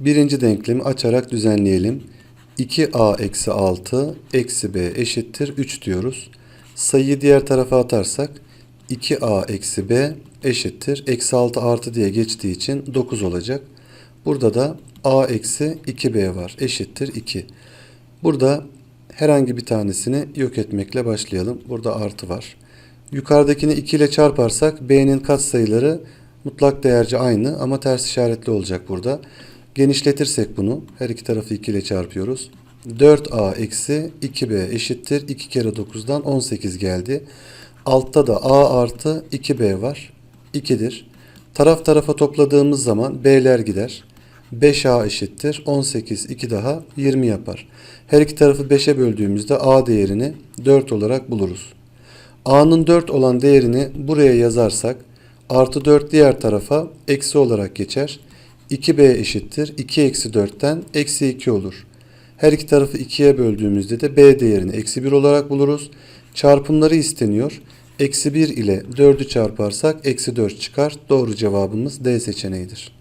Birinci denklemi açarak düzenleyelim. 2a eksi 6 eksi b eşittir 3 diyoruz. Sayıyı diğer tarafa atarsak 2a eksi b eşittir. Eksi 6 artı diye geçtiği için 9 olacak. Burada da a eksi 2b var eşittir 2. Burada herhangi bir tanesini yok etmekle başlayalım. Burada artı var. Yukarıdakini 2 ile çarparsak b'nin katsayıları mutlak değerce aynı ama ters işaretli olacak burada. Genişletirsek bunu her iki tarafı 2 ile çarpıyoruz. 4a eksi 2b eşittir. 2 kere 9'dan 18 geldi. Altta da a artı 2b var. 2'dir. Taraf tarafa topladığımız zaman b'ler gider. 5a eşittir. 18 2 daha 20 yapar. Her iki tarafı 5'e böldüğümüzde a değerini 4 olarak buluruz. a'nın 4 olan değerini buraya yazarsak artı 4 diğer tarafa eksi olarak geçer. 2b eşittir. 2 eksi 4'ten eksi 2 olur. Her iki tarafı 2'ye böldüğümüzde de b değerini eksi 1 olarak buluruz. Çarpımları isteniyor. Eksi 1 ile 4'ü çarparsak eksi 4 çıkar. Doğru cevabımız D seçeneğidir.